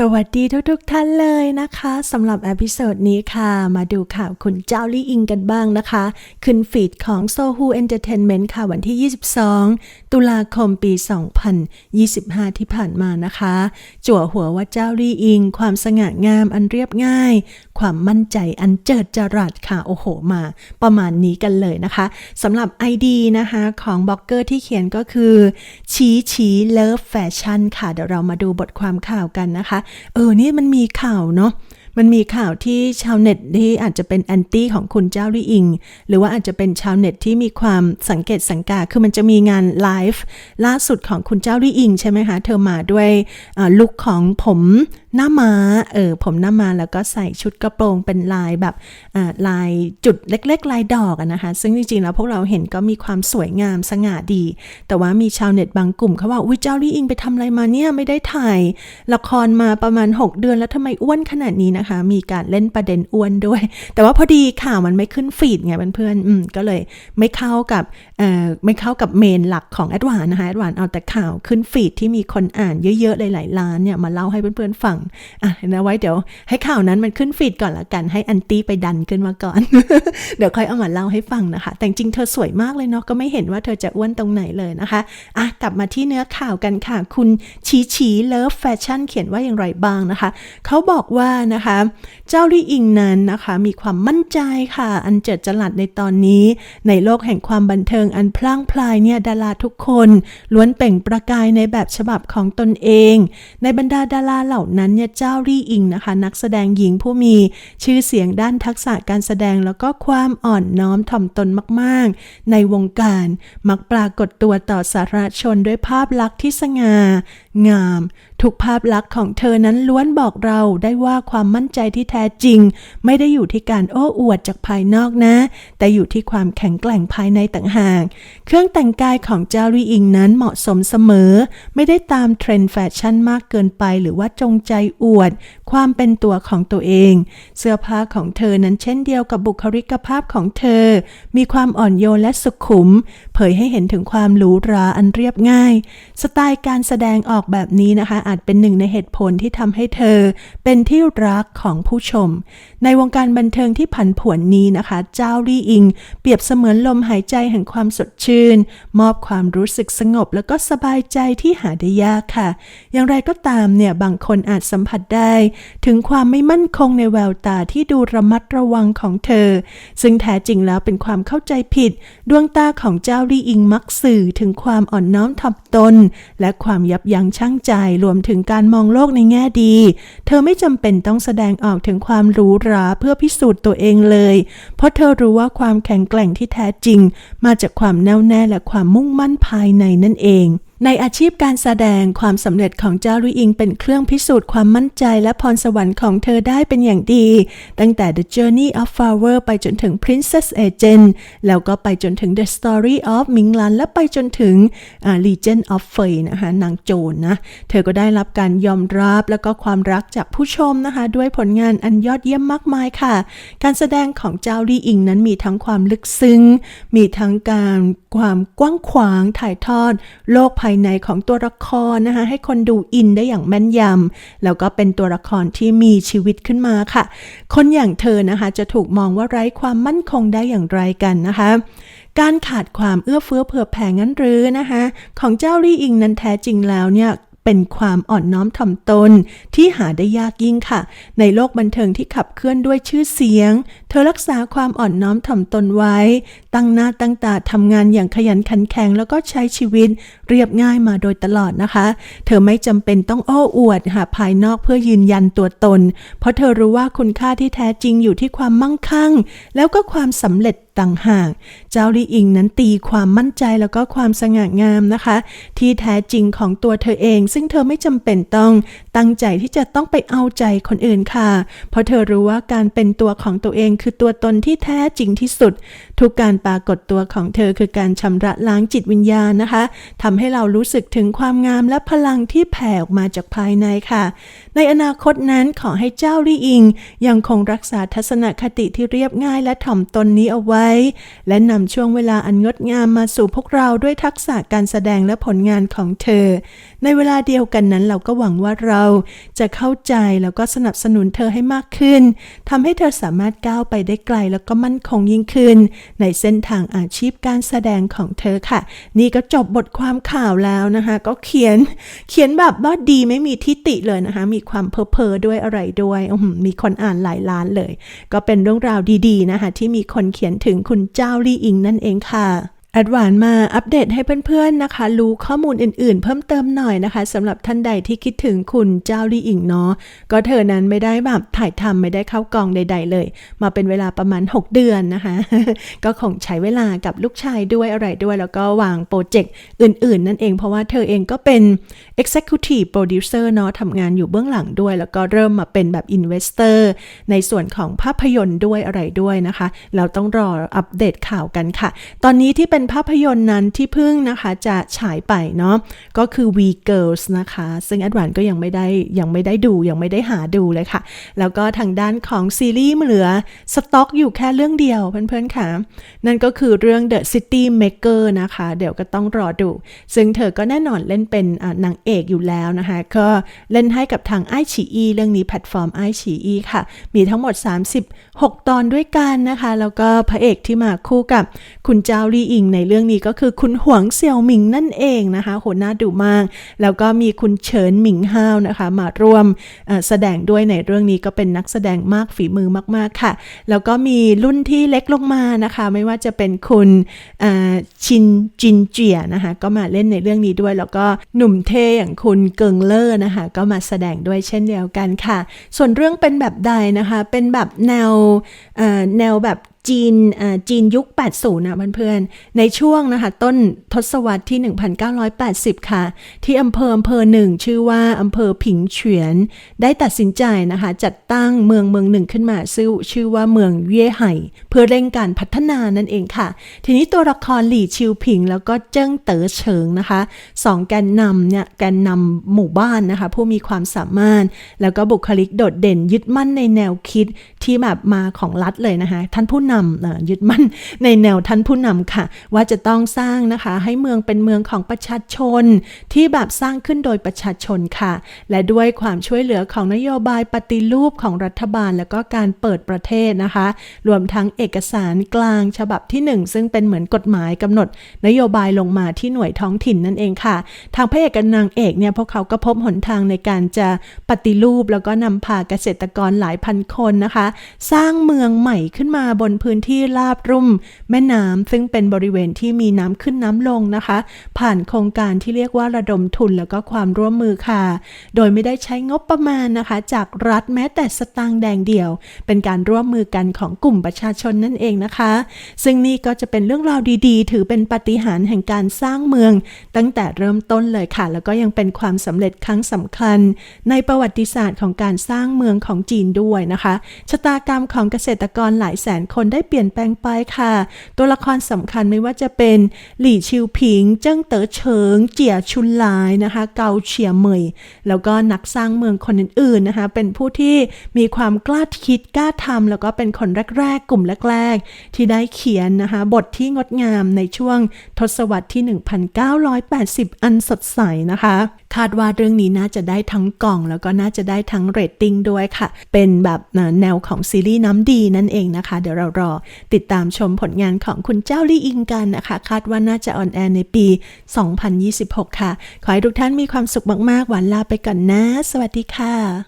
สวัสดีทุกๆทท่านเลยนะคะสำหรับอพิโซดนี้ค่ะ มาดูข่าวคุณเจ้าลี่อิงกันบ้างนะคะ ขึ้นฟีดของ Sohu Entertainment ค่ะวันที่ 22 ตุลาคมปี 2025 ที่ผ่านมานะคะ จั่วหัวว่าเจ้าลี่อิง ความสง่างามอันเรียบง่าย ความมั่นใจอันเจิดจรัสค่ะ โอ้โหมา ประมาณนี้กันเลยนะคะสำหรับ ID นะคะของบล็อกเกอร์ที่เขียนก็คือ ชี้ชี้เลิฟแฟชั่นค่ะเดี๋ยวเรามาดูบทความข่าวกันนะคะเออนี่มันมีข่าวเนาะมันมีข่าวที่ชาวเน็ตที่อาจจะเป็นแอนตี้ของคุณเจ้าลี่อิง หรือว่าอาจจะเป็นชาวเน็ตที่มีความสังเกตสังกา คือมันจะมีงานไลฟ์ล่าสุดของคุณเจ้าลี่อิงใช่ไหมคะ เธอมาด้วยลุคของผมหน้าม้าเออผมหน้าม้าแล้วก็ใส่ชุดกระโปรงเป็นลายแบบลายจุดเล็ก ๆ ลายดอกนะคะ ซึ่งจริงๆแล้วพวกเราเห็นก็มีความสวยงามสง่าดี แต่ว่ามีชาวเน็ตบางกลุ่มเขาว่าอุ้ยเจ้าลี่อิงไปทำอะไรมาเนี่ยไม่ได้ถ่ายละครมาประมาณ 6 เดือนแล้วทำไมอ้วนขนาดนี้นะคะ มีการเล่นประเด็นอ้วนด้วย แต่ว่าพอดีข่าวมันไม่ขึ้นฟีดไงเพื่อนๆอืมก็เลยไม่เข้ากับไม่เข้ากับเมนหลักของแอดวานนะคะแอดวานเอาแต่ข่าวขึ้นฟีดที่มีคนอ่านเยอะๆหลายๆล้านเนี่ยมาเล่าให้เพื่อนๆฟังอะนะไว้เดี๋ยวให้ข่าวนั้นมันขึ้นฟีดก่อนละกัน ให้อันตี้ไปดันขึ้นมาก่อน เดี๋ยวค่อยเอามาเล่าให้ฟังนะคะ แต่จริงเธอสวยมากเลยเนาะก็ไม่เห็นว่าเธอจะอ้วนตรงไหนเลยนะคะอะกลับมาที่เนื้อข่าวกันค่ะ คุณชีชีเลิฟแฟชั่นเขียนว่าอย่างไรบ้างนะคะเขาบอกว่านะคะ เจ้าลี่อิงนั้นนะคะ มีความมั่นใจค่ะ อันเจิดจรัสในตอนนี้ ในโลกแห่งความบันเทิงอันพล่างพลายเนี่ยดาราทุกคน ล้วนเปล่งประกายในแบบฉบับของตนเอง ในบรรดาดาราเหล่านั้นเนี่ยเจ้ารี่อิงนะคะ นักแสดงหญิงผู้มีชื่อเสียงด้านทักษะการแสดงแล้วก็ความอ่อนน้อมถ่อมตนมากๆ ในวงการมักปรากฏตัวต่อสาธารณชนด้วยภาพลักษณ์ที่สง่างามทุกภาพลักษณ์ของเธอนั้นล้วนบอกเราได้ว่าความมั่นใจที่แท้จริง ไม่ได้อยู่ที่การโอ้อวดจากภายนอกนะ แต่อยู่ที่ความแข็งแกร่งภายในต่างหาก เครื่องแต่งกายของเจ้าลีอิงนั้นเหมาะสมเสมอ ไม่ได้ตามเทรนด์แฟชั่นมากเกินไป หรือว่าจงใจอวด ความเป็นตัวของตัวเอง เสื้อผ้าของเธอนั้นเช่นเดียวกับบุคลิกภาพของเธอ มีความอ่อนโยนและสุขุม เผยให้เห็นถึงความหรูหราอันเรียบง่าย สไตล์การแสดงออกแบบนี้นะคะอาจเป็นหนึ่งในเหตุผลที่ทำให้เธอ เป็นที่รักของผู้ชม ในวงการบันเทิงที่ผันผวนนี้นะคะ เจ้าลี่อิง เปรียบเสมือนลมหายใจแห่งความสดชื่น มอบความรู้สึกสงบ แล้วก็สบายใจที่หาได้ยากค่ะ อย่างไรก็ตามเนี่ยบางคนอาจสัมผัสได้ ถึงความไม่มั่นคงในแววตาที่ดูระมัดระวังของเธอ ซึ่งแท้จริงแล้วเป็นความเข้าใจผิด ดวงตาของเจ้าลี่อิงมักสื่อถึงความอ่อนน้อมถ่อมตน และความยับยั้งชั่งใจรวมถึงการมองโลกในแง่ดี เธอไม่จำเป็นต้องแสดงออกถึงความหรูหราเพื่อพิสูจน์ตัวเองเลย เพราะเธอรู้ว่าความแข็งแกร่งที่แท้จริง มาจากความแน่วแน่และความมุ่งมั่นภายในนั่นเอง ในอาชีพการแสดงความสำเร็จของเจ้าลุยอิงเป็นเครื่องพิสูจน์ความมั่นใจและพรสวรรค์ของเธอได้เป็นอย่างดี ตั้งแต่ The Journey of Flower ไปจนถึง Princess Agent แล้วก็ไปจนถึง The Story of มิงลันและไปจนถึง Legend of Fei นะคะนางโจรนะเธอก็ได้รับการยอมรับแล้วก็ความรักจากผู้ชมนะคะ ด้วยผลงานอันยอดเยี่ยมมากมายค่ะ การแสดงของเจ้าลี่อิงนั้นมีทั้งความลึกซึ้ง มีทั้งการความกว้างขวางถ่ายทอดโลกภายในของตัวละครนะคะ ให้คนดูอินได้อย่างแม่นยำแล้วก็เป็นตัวละครที่มีชีวิตขึ้นมาค่ะ คนอย่างเธอนะคะ จะถูกมองว่าไร้ความมั่นคงได้อย่างไรกันนะคะ การขาดความเอื้อเฟื้อเผื่อแผ่งั้นหรือนะคะ ของเจ้าลี่อิงนั้นแท้จริงแล้วเนี่ย เป็นความอ่อนน้อมถ่อมตนที่หาได้ยากยิ่งค่ะ ในโลกบันเทิงที่ขับเคลื่อนด้วยชื่อเสียง เธอรักษาความอ่อนน้อมถ่อมตนไว้ ตั้งหน้าตั้งตาทำงานอย่างขยันขันแข็งแล้วก็ใช้ชีวิตเรียบง่ายมาโดยตลอดนะคะ เธอไม่จำเป็นต้องโอ้อวดหาภายนอกเพื่อยืนยันตัวตน เพราะเธอรู้ว่าคุณค่าที่แท้จริงอยู่ที่ความมั่งคั่ง แล้วก็ความสำเร็จ ต่างหาก เจ้าลี่อิงนั้นตีความมั่นใจแล้วก็ความสง่างามนะคะ ที่แท้จริงของตัวเธอเอง ซึ่งเธอไม่จำเป็นต้องตั้งใจที่จะต้องไปเอาใจคนอื่นค่ะ เพราะเธอรู้ว่าการเป็นตัวของตัวเองคือตัวตนที่แท้จริงที่สุด ทุกการปรากฏตัวของเธอคือการชำระล้างจิตวิญญาณนะคะทำให้เรารู้สึกถึงความงามและพลังที่แผ่ออกมาจากภายในค่ะ ในอนาคตนั้นขอให้เจ้าลี่อิง ยังคงรักษาทัศนคติที่เรียบง่ายและถ่อมตนนี้เอาไว้และนำช่วงเวลาอันงดงามมาสู่พวกเราด้วยทักษะการแสดงและผลงานของเธอ ในเวลาเดียวกันนั้นเราก็หวังว่าเราจะเข้าใจแล้วก็สนับสนุนเธอให้มากขึ้นทำให้เธอสามารถก้าวไปได้ไกลแล้วก็มั่นคงยิ่งขึ้น ในเส้นทางอาชีพการแสดงของเธอค่ะ นี่ก็จบบทความข่าวแล้วนะคะ ก็เขียนเขียนแบบว่าดีไม่มีทิติเลยนะคะ มีความเพ้อเพอด้วยอะไรด้วยมีคนอ่านหลายล้านเลย ก็เป็นเรื่องราวดีๆนะคะที่มีคนเขียนถึงคุณเจ้าลี่อิงนั่นเองค่ะ แอดวานมาอัปเดตให้เพื่อนๆนะคะ รู้ข้อมูลอื่นๆ เพิ่มเติมหน่อยนะคะสำหรับท่านใดที่คิดถึงคุณเจ้าลี่อิงเนาะก็เธอนั้นไม่ได้แบบถ่ายทำไม่ได้เข้ากองใด ๆ เลย มาเป็นเวลาประมาณ 6 เดือนนะคะ ก็คงใช้เวลากับลูกชายด้วยอะไรด้วย แล้วก็วางโปรเจกต์อื่นๆ นั่นเองเพราะว่าเธอเองก็เป็น Executive Producer เนาะทำงานอยู่เบื้องหลังด้วย แล้วก็เริ่มมาเป็นแบบ Investor ในส่วนของภาพยนตร์ด้วยอะไรด้วยนะคะ เราต้องรออัปเดตข่าวกันค่ะ ตอนนี้ที่เป็นภาพยนตร์นั้นที่เพิ่งนะคะจะฉายไปเนาะก็คือ We Girls นะคะ ซึ่งแอดวานก็ยังไม่ได้ยังไม่ได้ดูยังไม่ได้หาดูเลยค่ะ แล้วก็ทางด้านของซีรีส์เหลือสต็อกอยู่แค่เรื่องเดียวเพื่อนๆค่ะ นั่นก็คือเรื่อง The City Maker นะคะ เดี๋ยวก็ต้องรอดู ซึ่งเธอก็แน่นอนเล่นเป็นนางเอกอยู่แล้วนะคะ ก็เล่นให้กับทางไอฉีอีเรื่องนี้แพลตฟอร์มไอฉีอีค่ะ มีทั้งหมด 36 ตอนด้วยกันนะคะ แล้วก็พระเอกที่มาคู่กับคุณเจ้าลีอิงในเรื่องนี้ก็คือคุณหวงเสี่ยวหมิงนั่นเองนะคะโหน่าดูมาก แล้วก็มีคุณเฉินหมิงฮาวนะคะ มาร่วมแสดงด้วยในเรื่องนี้ก็เป็นนักแสดงมากฝีมือมากๆค่ะ แล้วก็มีรุ่นที่เล็กลงมานะคะ ไม่ว่าจะเป็นคุณชินจินเจียนะคะ ก็มาเล่นในเรื่องนี้ด้วย แล้วก็หนุ่มเทอย่างคุณเกิงเลอร์นะคะ ก็มาแสดงด้วยเช่นเดียวกันค่ะ ส่วนเรื่องเป็นแบบใดนะคะ เป็นแบบแนวแนวแบบ จีนจีนยุค 80 นะเพื่อนๆ ในช่วงนะคะ ต้นทศวรรษที่ 1980 ค่ะ ที่อำเภออำเภอหนึ่งชื่อว่าอำเภอผิงเฉียน ได้ตัดสินใจนะคะ จัดตั้งเมืองเมืองหนึ่งขึ้นมาชื่อชื่อว่าเมืองเย่ไห่ เพื่อเร่งการพัฒนานั่นเองค่ะ ทีนี้ตัวละครหลี่ชิวผิง แล้วก็เจิ้งเต๋อเฉิงนะคะสองแกนนำเนี่ยแกนนำหมู่บ้านนะคะ ผู้มีความสามารถ แล้วก็บุคลิกโดดเด่นยึดมั่นในแนวคิดที่แบบมาของรัฐเลยนะคะ ท่านผู้นำเอ่อยึดมั่นในแนวท่านผู้นำค่ะ ว่าจะต้องสร้างนะคะให้เมืองเป็นเมืองของประชาชน ที่แบบสร้างขึ้นโดยประชาชนค่ะ และด้วยความช่วยเหลือของนโยบายปฏิรูปของรัฐบาล แล้วก็การเปิดประเทศนะคะ รวมทั้งเอกสารกลางฉบับที่หนึ่งซึ่งเป็นเหมือนกฎหมายกำหนด นโยบายลงมาที่หน่วยท้องถิ่นนั่นเองค่ะ ทางพระเอกกับนางเอกเนี่ยพวกเขาก็พบหนทางในการจะปฏิรูปแล้วก็นำพาเกษตรกรหลายพันคนนะคะ สร้างเมืองใหม่ขึ้นมาบนพื้นพื้นที่ราบรุ่ม แม่น้ำซึ่งเป็นบริเวณที่มีน้ำขึ้นน้ำลงนะคะ ผ่านโครงการที่เรียกว่าระดมทุนแล้วก็ความร่วมมือค่ะ โดยไม่ได้ใช้งบประมาณนะคะ จากรัฐแม้แต่สตางค์แดงเดียว เป็นการร่วมมือกันของกลุ่มประชาชนนั่นเองนะคะ ซึ่งนี่ก็จะเป็นเรื่องราวดีๆ ถือเป็นปาฏิหาริย์แห่งการสร้างเมือง ตั้งแต่เริ่มต้นเลยค่ะ แล้วก็ยังเป็นความสำเร็จครั้งสำคัญ ในประวัติศาสตร์ของการสร้างเมืองของจีนด้วยนะคะชะตากรรมของเกษตรกรหลายแสนคนได้เปลี่ยนแปลงไปค่ะ ตัวละครสำคัญไม่ว่าจะเป็นหลี่ชิวผิง เจิ้งเต๋อเฉิง เจียชุนหลายนะคะ เกาเฉียเหมย แล้วก็นักสร้างเมืองคนอื่นๆนะคะ เป็นผู้ที่มีความกล้าคิดกล้าทำแล้วก็เป็นคนแรกๆ กลุ่มแรกๆ ที่ได้เขียนนะคะ บทที่งดงามในช่วงทศวรรษที่ 1980 อันสดใสนะคะ คาดว่าเรื่องนี้น่าจะได้ทั้งกล่อง แล้วก็น่าจะได้ทั้งเรตติ้งด้วยค่ะ เป็นแบบแนวของซีรีส์น้ำดีนั่นเองนะคะ เดี๋ยวเรารอติดตามชมผลงานของคุณเจ้าลี่อิงกันนะคะ คาดว่าน่าจะออนแอร์ในปี 2026 ค่ะ ขอให้ทุกท่านมีความสุขมากๆ หวันลาไปก่อนนะ สวัสดีค่ะ